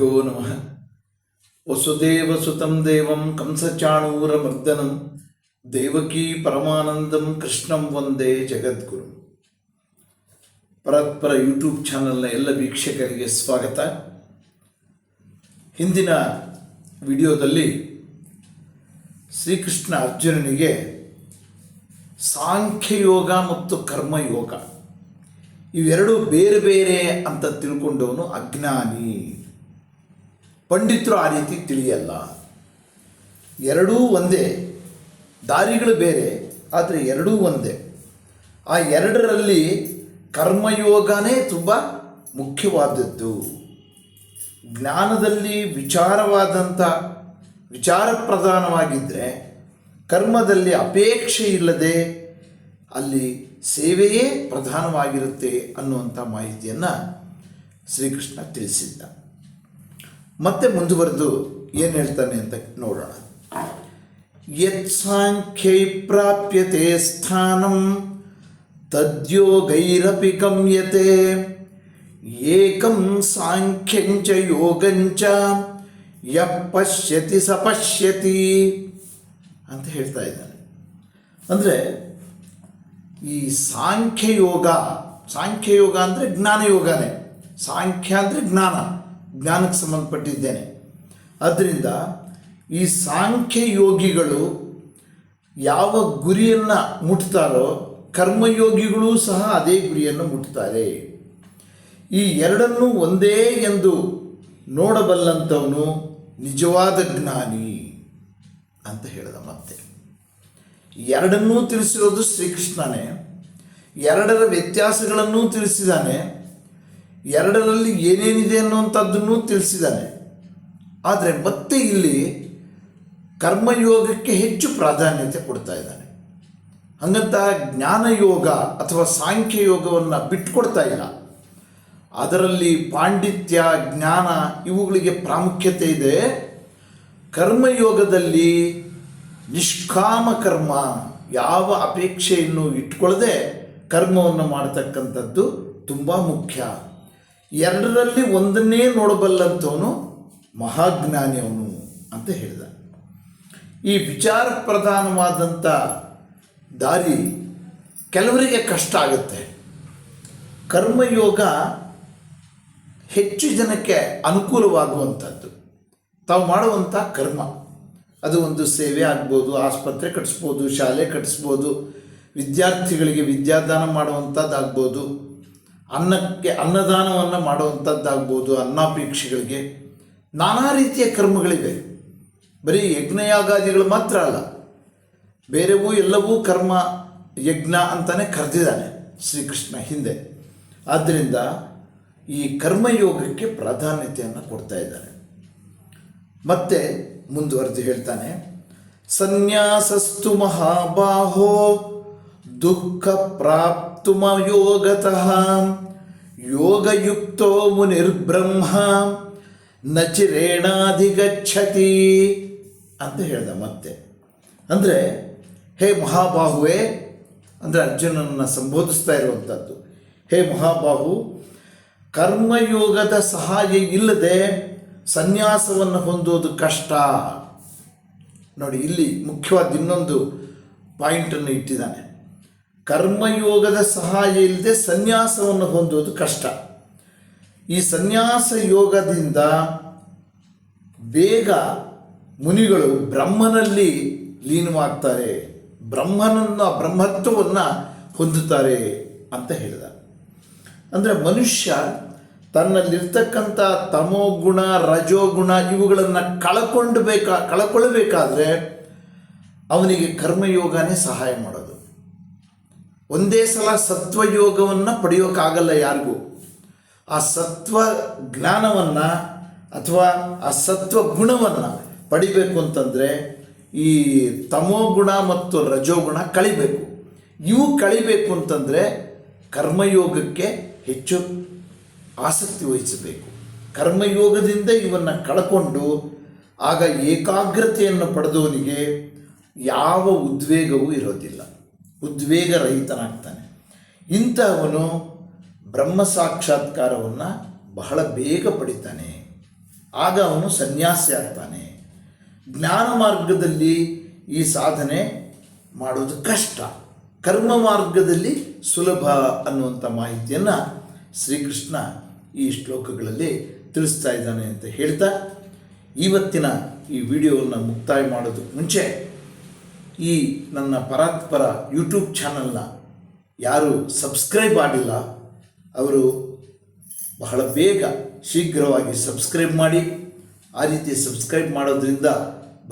ಗುರುಭ್ಯೋ ನಮಃ. ವಸುದೇವಸುತಂ ದೇವಂ ಕಂಸಚಾಣೂರಮರ್ದನಂ. ದೇವಕೀ ಪರಮಾನಂದಂ ಕೃಷ್ಣಂ ವಂದೇ ಜಗದ್ಗುರು. ಪರತ್ಪರ ಯೂಟ್ಯೂಬ್ ಚಾನಲ್ನ ಎಲ್ಲ ವೀಕ್ಷಕರಿಗೆ ಸ್ವಾಗತ. ಹಿಂದಿನ ವಿಡಿಯೋದಲ್ಲಿ ಶ್ರೀಕೃಷ್ಣ ಅರ್ಜುನನಿಗೆ ಸಾಂಖ್ಯಯೋಗ ಮತ್ತು ಕರ್ಮಯೋಗ. ಇವೆರಡೂ ಬೇರೆ ಬೇರೆ ಅಂತ ತಿಳ್ಕೊಂಡವನು ಅಜ್ಞಾನಿ. ಪಂಡಿತರು ಆ ರೀತಿ ತಿಳಿಯಲ್ಲ. ಎರಡೂ ಒಂದೇ. ದಾರಿಗಳು ಬೇರೆ, ಆದರೆ ಎರಡೂ ಒಂದೇ. ಆ ಎರಡರಲ್ಲಿ ಕರ್ಮಯೋಗನೇ ತುಂಬ ಮುಖ್ಯವಾದದ್ದು. ಜ್ಞಾನದಲ್ಲಿ ವಿಚಾರವಾದಂಥ ವಿಚಾರ ಪ್ರಧಾನವಾಗಿದ್ದರೆ ಕರ್ಮದಲ್ಲಿ ಅಪೇಕ್ಷೆ ಇಲ್ಲದೆ ಅಲ್ಲಿ ಸೇವೆಯೇ ಪ್ರಧಾನವಾಗಿರುತ್ತೆ ಅನ್ನುವಂಥ ಮಾಹಿತಿಯನ್ನು ಶ್ರೀಕೃಷ್ಣ ತಿಳಿಸಿದ್ದ. ಮತ್ತೆ ಮುಂದುವರೆದು ಏನು ಹೇಳ್ತಾನೆ ಅಂತ ನೋಡೋಣ. ಯತ್ ಸಾಂಖ್ಯೈ ಪ್ರಾಪ್ಯತೆ ಸ್ಥಾನಂ ತದ್ಯೋಗೈರಪಿ ಗಮ್ಯತೆ, ಏಕಂ ಸಾಂಖ್ಯಂಚ ಯೋಗಂಚ ಯ ಪಶ್ಯತಿ ಸ ಅಂತ ಹೇಳ್ತಾ ಇದ್ದಾನೆ. ಅಂದರೆ ಈ ಸಾಂಖ್ಯಯೋಗ ಸಾಂಖ್ಯಯೋಗ ಅಂದರೆ ಜ್ಞಾನಯೋಗನೇ. ಸಾಂಖ್ಯ ಅಂದರೆ ಜ್ಞಾನ. ಜ್ಞಾನಕ್ಕೆ ಸಂಬಂಧಪಟ್ಟಿದ್ದೇನೆ. ಆದ್ದರಿಂದ ಈ ಸಾಂಖ್ಯ ಯೋಗಿಗಳು ಯಾವ ಗುರಿಯನ್ನು ಮುಟ್ತಾರೋ ಕರ್ಮಯೋಗಿಗಳೂ ಸಹ ಅದೇ ಗುರಿಯನ್ನು ಮುಟ್ತಾರೆ. ಈ ಎರಡನ್ನೂ ಒಂದೇ ಎಂದು ನೋಡಬಲ್ಲಂಥವನು ನಿಜವಾದ ಜ್ಞಾನಿ ಅಂತ ಹೇಳಿದ ಮತ್ತೆ. ಎರಡನ್ನೂ ತಿಳಿಸಿರೋದು ಶ್ರೀಕೃಷ್ಣನೇ. ಎರಡರ ವ್ಯತ್ಯಾಸಗಳನ್ನೂ ತಿಳಿಸಿದ್ದಾನೆ ಎರಡರಲ್ಲಿ ಏನೇನಿದೆ ಅನ್ನುವಂಥದ್ದನ್ನು ತಿಳಿಸಿದ್ದಾನೆ. ಆದರೆ ಮತ್ತೆ ಇಲ್ಲಿ ಕರ್ಮಯೋಗಕ್ಕೆ ಹೆಚ್ಚು ಪ್ರಾಧಾನ್ಯತೆ ಕೊಡ್ತಾ ಇದ್ದಾನೆ. ಹಂಗಂತ ಜ್ಞಾನಯೋಗ ಅಥವಾ ಸಾಂಖ್ಯ ಯೋಗವನ್ನು ಬಿಟ್ಕೊಡ್ತಾ ಇಲ್ಲ. ಅದರಲ್ಲಿ ಪಾಂಡಿತ್ಯ, ಜ್ಞಾನ ಇವುಗಳಿಗೆ ಪ್ರಾಮುಖ್ಯತೆ ಇದೆ. ಕರ್ಮಯೋಗದಲ್ಲಿ ನಿಷ್ಕಾಮ ಕರ್ಮ ಯಾವ ಅಪೇಕ್ಷೆಯನ್ನು ಇಟ್ಕೊಳ್ಳದೆ ಕರ್ಮವನ್ನು ಮಾಡತಕ್ಕಂಥದ್ದು ತುಂಬ ಮುಖ್ಯ. ಎರಡರಲ್ಲಿ ಒಂದನ್ನೇ ನೋಡಬಲ್ಲಂಥವನು ಮಹಾಜ್ಞಾನಿ ಅವನು ಅಂತ ಹೇಳಿದ. ಈ ವಿಚಾರ ಪ್ರಧಾನವಾದಂಥ ದಾರಿ ಕೆಲವರಿಗೆ ಕಷ್ಟ ಆಗುತ್ತೆ. ಕರ್ಮಯೋಗ ಹೆಚ್ಚು ಜನಕ್ಕೆ ಅನುಕೂಲವಾಗುವಂಥದ್ದು. ತಾವು ಮಾಡುವಂಥ ಕರ್ಮ. ಅದು ಒಂದು ಸೇವೆ ಆಗ್ಬೋದು, ಆಸ್ಪತ್ರೆ ಕಟ್ಟಿಸ್ಬೋದು ಶಾಲೆ ಕಟ್ಟಿಸ್ಬೋದು ವಿದ್ಯಾರ್ಥಿಗಳಿಗೆ ವಿದ್ಯಾದಾನ ಮಾಡುವಂಥದ್ದಾಗ್ಬೋದು. ಅನ್ನಕ್ಕೆ, ಅನ್ನದಾನವನ್ನು ಮಾಡುವಂಥದ್ದಾಗ್ಬೋದು ಅನ್ನಾಪೇಕ್ಷೆಗಳಿಗೆ ನಾನಾ ರೀತಿಯ ಕರ್ಮಗಳಿವೆ. ಬರೀ ಯಜ್ಞಯಾಗಾದಿಗಳು ಮಾತ್ರ ಅಲ್ಲ, ಬೇರೆವೂ ಎಲ್ಲವೂ ಕರ್ಮ, ಯಜ್ಞ ಅಂತಾನೆ ಕರೆದಿದ್ದಾನೆ ಶ್ರೀಕೃಷ್ಣ ಹಿಂದೆ. ಆದ್ದರಿಂದ ಈ ಕರ್ಮಯೋಗಕ್ಕೆ ಪ್ರಾಧಾನ್ಯತೆಯನ್ನು ಕೊಡ್ತಾ ಇದ್ದಾರೆ. ಮತ್ತೆ ಮುಂದುವರೆದು ಹೇಳ್ತಾನೆ, ಸನ್ಯಾಸಸ್ತು ಮಹಾಬಾಹೋ ದುಃಖ ಪ್ರಾಪ್ತುಮಯೋಗತಃ ಯೋಗಯುಕ್ತೋ ಮುನಿರ್ಬ್ರಹ್ಮ ನಚಿರೇಣಾಧಿಗಚ್ಚತಿ ಅಂತ ಹೇಳ್ದ ಮತ್ತೆ. ಅಂದರೆ, ಹೇ ಮಹಾಬಾಹುವೇ, ಅಂದರೆ ಅರ್ಜುನನ್ನು ಸಂಬೋಧಿಸ್ತಾ ಇರುವಂಥದ್ದು ಹೇ ಮಹಾಬಾಹು, ಕರ್ಮಯೋಗದ ಸಹಾಯ ಇಲ್ಲದೆ ಸನ್ಯಾಸವನ್ನು ಹೊಂದುವುದು ಕಷ್ಟ. ನೋಡಿ, ಇಲ್ಲಿ ಮುಖ್ಯವಾದ ಇನ್ನೊಂದು ಪಾಯಿಂಟನ್ನು ಇಟ್ಟಿದ್ದಾನೆ. ಕರ್ಮಯೋಗದ ಸಹಾಯ ಇಲ್ಲದೆ ಸನ್ಯಾಸವನ್ನು ಹೊಂದುವುದು ಕಷ್ಟ. ಈ ಸನ್ಯಾಸ ಯೋಗದಿಂದ ಬೇಗ ಮುನಿಗಳು ಬ್ರಹ್ಮನಲ್ಲಿ ಲೀನವಾಗ್ತಾರೆ. ಬ್ರಹ್ಮನನ್ನು, ಬ್ರಹ್ಮತ್ವವನ್ನು ಹೊಂದುತ್ತಾರೆ ಅಂತ ಹೇಳಿದ. ಅಂದರೆ ಮನುಷ್ಯ ತನ್ನಲ್ಲಿರ್ತಕ್ಕಂಥ ತಮೋಗುಣ, ರಜೋಗುಣ ಇವುಗಳನ್ನು ಕಳ್ಕೊಂಡು ಬೇಕಾ ಕಳ್ಕೊಳ್ಬೇಕಾದ್ರೆ ಅವನಿಗೆ ಕರ್ಮಯೋಗನೇ ಸಹಾಯ ಮಾಡೋದು. ಒಂದೇ ಸಲ ಸತ್ವಯೋಗವನ್ನು ಪಡೆಯೋಕ್ಕಾಗಲ್ಲ ಯಾರಿಗೂ. ಆ ಸತ್ವ ಜ್ಞಾನವನ್ನು ಅಥವಾ ಆ ಸತ್ವ ಗುಣವನ್ನು ಪಡಿಬೇಕು ಅಂತಂದರೆ ಈ ತಮೋಗುಣ ಮತ್ತು ರಜೋಗುಣ ಕಳಿಬೇಕು. ಇವು ಕಳಿಬೇಕು ಅಂತಂದರೆ ಕರ್ಮಯೋಗಕ್ಕೆ ಹೆಚ್ಚು ಆಸಕ್ತಿ ವಹಿಸಬೇಕು. ಕರ್ಮಯೋಗದಿಂದ ಇವನ್ನು ಕಳ್ಕೊಂಡು ಆಗ ಏಕಾಗ್ರತೆಯನ್ನು ಪಡೆದವನಿಗೆ ಯಾವ ಉದ್ವೇಗವೂ ಇರೋದಿಲ್ಲ. ಉದ್ವೇಗ ರಹಿತನಾಗ್ತಾನೆ ಇಂಥವನು ಬ್ರಹ್ಮ ಸಾಕ್ಷಾತ್ಕಾರವನ್ನು ಬಹಳ ಬೇಗ ಪಡಿತಾನೆ. ಆಗ ಅವನು ಸನ್ಯಾಸಿ ಆಗ್ತಾನೆ. ಜ್ಞಾನ ಮಾರ್ಗದಲ್ಲಿ ಈ ಸಾಧನೆ ಮಾಡೋದು ಕಷ್ಟ. ಕರ್ಮ ಮಾರ್ಗದಲ್ಲಿ ಸುಲಭ ಅನ್ನುವಂಥ ಮಾಹಿತಿಯನ್ನು ಶ್ರೀಕೃಷ್ಣ ಈ ಶ್ಲೋಕಗಳಲ್ಲಿ ತಿಳಿಸ್ತಾ ಇದ್ದಾನೆ ಅಂತ ಹೇಳ್ತಾ, ಇವತ್ತಿನ ಈ ವಿಡಿಯೋವನ್ನು ಮುಕ್ತಾಯ ಮಾಡೋದಕ್ಕೆ ಮುಂಚೆ ಈ ನನ್ನ ಪರಾತ್ಪರ ಯೂಟ್ಯೂಬ್ ಚಾನಲ್ನ ಯಾರು ಸಬ್ಸ್ಕ್ರೈಬ್ ಆಗಿಲ್ಲ ಅವರು ಬಹಳ ಬೇಗ ಶೀಘ್ರವಾಗಿ ಸಬ್ಸ್ಕ್ರೈಬ್ ಮಾಡಿ. ಆ ರೀತಿ ಸಬ್ಸ್ಕ್ರೈಬ್ ಮಾಡೋದ್ರಿಂದ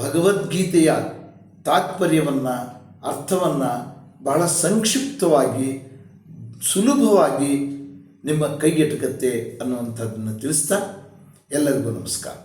ಭಗವದ್ಗೀತೆಯ ತಾತ್ಪರ್ಯವನ್ನು, ಅರ್ಥವನ್ನು ಬಹಳ ಸಂಕ್ಷಿಪ್ತವಾಗಿ, ಸುಲಭವಾಗಿ ನಿಮ್ಮ ಕೈಗೆಟುಕತ್ತೆ ಅನ್ನುವಂಥದ್ದನ್ನು ತಿಳಿಸ್ತಾ ಎಲ್ಲರಿಗೂ ನಮಸ್ಕಾರ.